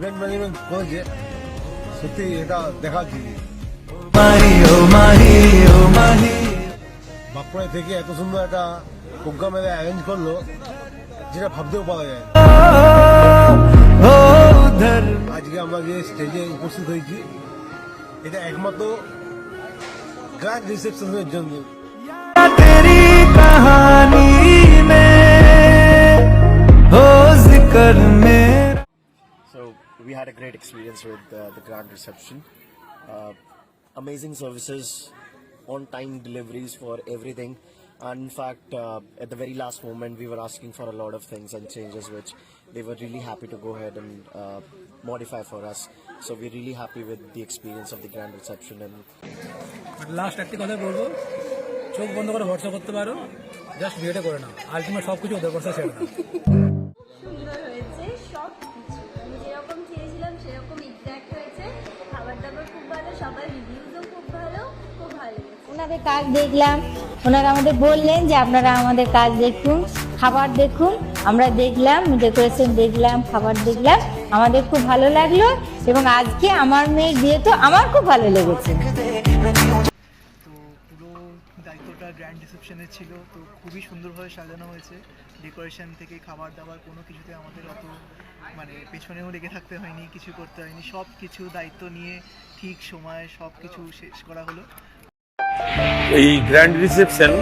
Event management করেছে সত্যি এটা দেখার জিনিস বাঁকুড়ায় থেকে এত সুন্দর একটা প্রোগ্রাম এরা অ্যারেঞ্জ করল যেটা ভাবতেও পারা যায়। আজকে আমরা যে স্টেজে উপস্থিত হয়েছি এটা একমাত্র গ্র্যান্ড রিসেপশনের জন্য। we had a great experience with uh, the grand reception. Uh, amazing services, on-time deliveries for everything. And in fact, uh, at the very last moment, we were asking for a lot of things and changes, which they were really happy to go ahead and uh, modify for us. So we're really happy with the experience of the grand reception and last একটি কথা বলবো চোখ বন্ধ করে ভরসা করতে পারো just বিয়েটা করে নাও আলটিমেট সব কিছু ওদের ভরসা ছেড়ে দাও সুন্দর হয়েছে সব কিছু আমি যেরকম চেয়েছিলাম সেরকম এক্স্যাক্ট হয়েছে। খাবার দাবার খুব ভালো সবার রিভিউজও খুব ভালো খুব ভালো ওনাদের কাজ দেখলাম। ওনারা আমাদের বললেন যে আপনারা আমাদের কাজ দেখুন খাবার দেখুন। আমরা দেখলাম ডেকোরেশন দেখলাম খাবার দেখলাম। আমাদের খুব ভালো লাগল এবং আজকে আমার মেয়ের বিয়ে তো আমার খুব ভালো লেগেছে। দায়িত্বটা গ্র্যান্ড রিসেপশনের ছিল, তো খুবই সুন্দরভাবে সাজানো হয়েছে। ডেকোরেশন থেকে খাবার দাবার কোনো কিছুতে আমাদের অত মানে পেছনেও লেগে থাকতে হয়নি, কিছু করতে হয়নি। সব কিছু দায়িত্ব নিয়ে ঠিক সময়ে সব কিছু শেষ করা হলো। এই গ্র্যান্ড রিসেপশন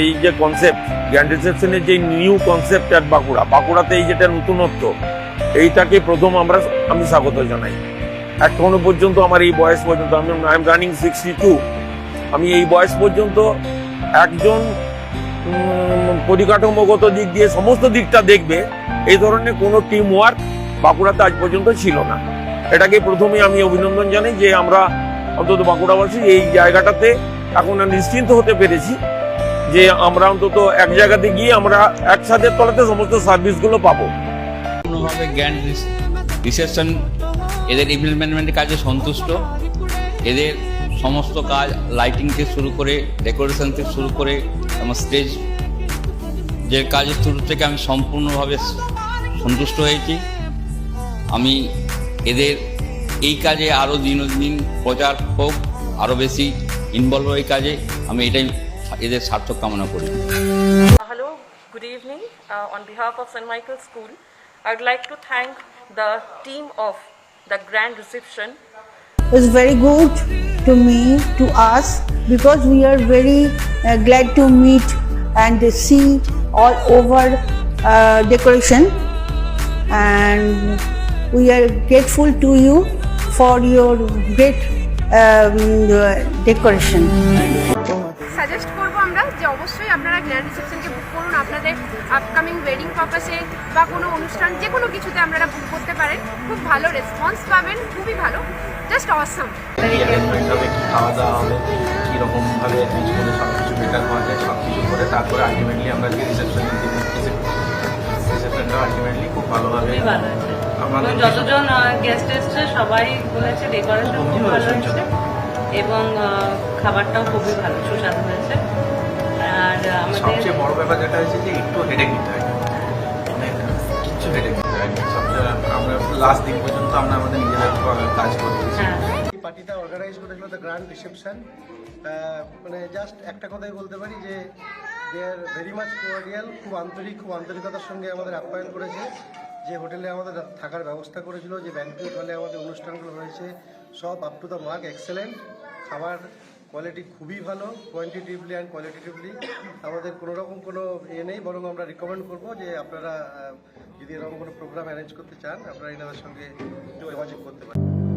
এই যে কনসেপ্ট গ্র্যান্ড রিসেপশনের যে নিউ কনসেপ্ট আর বাঁকুড়া বাঁকুড়াতে এই যেটা নতুনত্ব, এইটাকে প্রথম আমরা, আমি স্বাগত জানাই। এখনও পর্যন্ত আমার এই বয়স পর্যন্ত, আমি I am running sixty two আমি এই বয়স পর্যন্ত একজন পরিকাঠামোগত দিক দিয়ে সমস্ত দিকটা দেখবে, এই ধরনের কোনো টিম ওয়ার্ক বাঁকুড়াতে আজ পর্যন্ত ছিল না। এটাকে প্রথমে আমি অভিনন্দন জানাই যে আমরা অন্তত বাঁকুড়াবাসী এই জায়গাটাতে এখন নিশ্চিন্ত হতে পেরেছি যে আমরা অন্তত এক জায়গাতে গিয়ে আমরা একসাথে তলাতে সমস্ত সার্ভিসগুলো পাবো। সম্পূর্ণভাবে জ্ঞান রিসেপশন এদের ইভেন্ট ম্যানেজমেন্টের কাজে সন্তুষ্ট। এদের সমস্ত কাজ লাইটিং থেকে শুরু করে ডেকোরেশন থেকে শুরু করে আমার স্টেজ যে কাজের শুরু থেকে আমি সম্পূর্ণভাবে সন্তুষ্ট হয়েছি আমি এদের এই কাজে আরও দিন প্রচার হোক আরও বেশি ইনভলভ এই কাজে আমি এটাই এদের সার্থক কামনা করি hello good evening on on behalf of St. Michael's School, I like to thank the team of the grand reception is very good to me, to us, because we are very uh, glad to meet and see all over uh, decoration. And we are grateful to you for your great um, decoration. Suggest করব করুন আপনাদের upcoming wedding পারপাসে বা কোনো অনুষ্ঠান যে কোনো কিছুতে আপনারা বুক করতে পারেন। খুব ভালো রেসপন্স পাবেন খুবই ভালো। জাস্ট অসাম অ্যারেঞ্জমেন্ট হবে কী খাওয়া দাওয়া হবে? কীরকমভাবে সব কিছু বেটার হওয়া যায় সব কিছু করে তারপরে আলটিমেটলি আমরা যে রিসেপশনের রিসেপশনটা আলটিমেটলি খুব ভালোভাবে আমাদের যতজন গেস্ট এসছে সবাই বলেছে ডেকোরেশন খুব ভালো হয়েছে। এবং খাবারটাও খুবই ভালো সুস্বাদু হয়েছে। সবচেয়ে বড় ব্যাপার যেটা হয়েছে যে একটু হেডেক নিতে হয়। অনেক কিচ্ছু হেডেক নিতে হয়। সবচেয়ে আমরা লাস্ট দিন পর্যন্ত আমরা আমাদের নিজেদের কাজ করতেছি। হ্যাঁ। পার্টিটা অর্গানাইজ করেছিল দ্য গ্র্যান্ড রিসেপশন মানে জাস্ট একটা কথাই বলতে পারি যে দে আর ভেরি মাচ কোয়ারিয়াল খুব আন্তরিক খুব আন্তরিকতার সঙ্গে আমাদের আপ্যায়ন করেছে। যে হোটেলে আমাদের থাকার ব্যবস্থা করেছিল যে ব্যাংকুয়েট হলে আমাদের অনুষ্ঠানগুলো হয়েছে সব up to the mark excellent খাবার কোয়ালিটি খুবই ভালো কোয়ান্টিটিভলি অ্যান্ড কোয়ালিটিভলি আমাদের কোনো রকম কোনো ইয়ে নেই, বরং আমরা রিকমেন্ড করব যে আপনারা যদি এরকম কোনো প্রোগ্রাম অ্যারেঞ্জ করতে চান, আপনারা এনাদের সঙ্গে যোগাযোগ করতে পারেন।